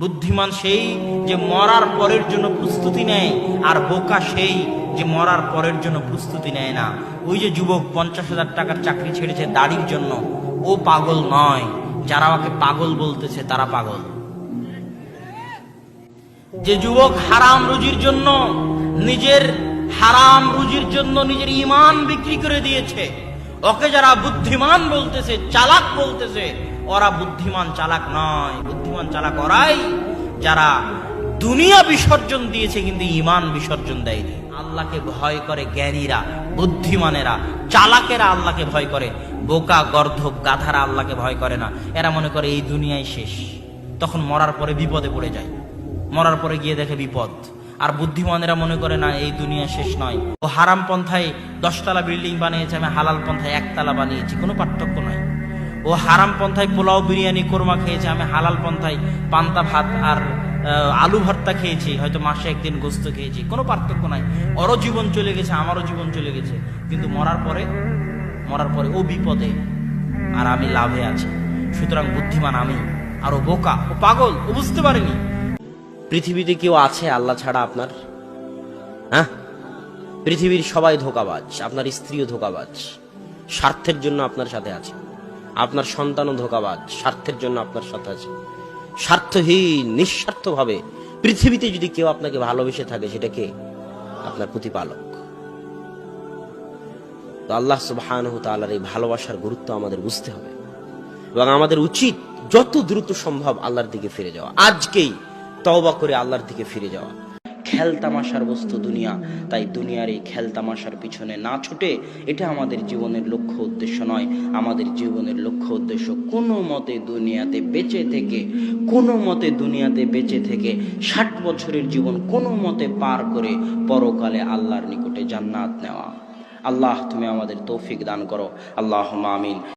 বুদ্ধিমান সেই যে মরার পরের জন্য প্রস্তুতি নেয়, আর বোকা সেই যে মরার পরের জন্য প্রস্তুতি নেয় না। ওই যে যুবক পঞ্চাশ হাজার টাকার চাকরি ছেড়েছে দাড়ির জন্য, ও পাগল নয়। যারা ওকে পাগল বলতেছে, তারা পাগল। যে যুবক হারাম রুজির জন্য, নিজের হারাম রুজির জন্য নিজের ইমান বিক্রি করে দিয়েছে, ওকে যারা বুদ্ধিমান বলতেছে, চালাক বলতেছে ওরা বুদ্ধিমান চালাক নয়। বুদ্ধিমান চালাক ওরাই যারা দুনিয়া বিসর্জন দিয়েছে কিন্তু ইমান বিসর্জন দেয়নি। আল্লাহকে ভয় করে জ্ঞানীরা, বুদ্ধিমানেরা, চালাকেরা আল্লাহকে ভয় করে, বোকা, গর্ধব, গাধারা আল্লাহকে ভয় করে না। এরা মনে করে এই দুনিয়ায় শেষ। তখন মরার পরে বিপদে পড়ে যায়। মরার পরে গিয়ে দেখে বিপদ। আর বুদ্ধিমানেরা মনে করে, না, এই দুনিয়া শেষ নয়। ও হারাম পন্থায় দশতলা বিল্ডিং বানিয়েছে, আমি হালাল পন্থায় একতলা বানিয়েছি। কোনো পার্থক্য নয় ও হারাম পন্থায় পোলাও বিরিয়ানি কোরমা খেয়েছে, আমি হালাল পন্থায় পান্তা ভাত আর আলু ভর্তা খেয়েছি, হয়তো মাসে একদিন গোস্ত খেয়েছি, কোনো পার্থক্য নাই। ওরও জীবন চলে গেছে, আমারও জীবন চলে গেছে, কিন্তু মরার পরে মরার পরে ও বিপদে আর আমি লাভে আছি। সুতরাং বুদ্ধিমান আমি, আর ও বোকা, ও পাগল, ও বুঝতে পারেনি। পৃথিবীতে কেউ আছে আল্লাহ ছাড়া আপনার? হ্যাঁ? পৃথিবীর সবাই ধোকাবাজ, আপনার স্ত্রীও ধোকাবাজ, স্বার্থের জন্য আপনার সাথে আছে। আপনার সন্তানও ধোকাবাদ স্বার্থের জন্য আপনার সাথে আছে। স্বার্থহীন, নিঃস্বার্থভাবে পৃথিবীতে যদি কেউ আপনাকে ভালোবেসে থাকে, সেটা কে? আপনার প্রতিপালক। তো আল্লাহ তাআলার এই ভালোবাসার গুরুত্ব আমাদের বুঝতে হবে। এবং আমাদের উচিত যত দ্রুত সম্ভব আল্লাহর দিকে ফিরে যাওয়া। আজকেই তওবা করে আল্লাহর দিকে ফিরে যাওয়া। খেলতামাশার বস্তু দুনিয়া। তাই দুনিয়ার এই খেলতামাশার পিছনে না ছুটে এটা আমাদের জীবনের লক্ষ্য উদ্দেশ্য নয়। আমাদের জীবনের লক্ষ্য উদ্দেশ্য কোনো মতে দুনিয়াতে বেঁচে থেকে, কোনো মতে দুনিয়াতে বেঁচে থেকে ষাট বছরের জীবন কোনো মতে পার করে পরকালে আল্লাহর নিকটে জান্নাত নেওয়া। আল্লাহ তুমি আমাদের তৌফিক দান করো। আল্লাহ আমিন।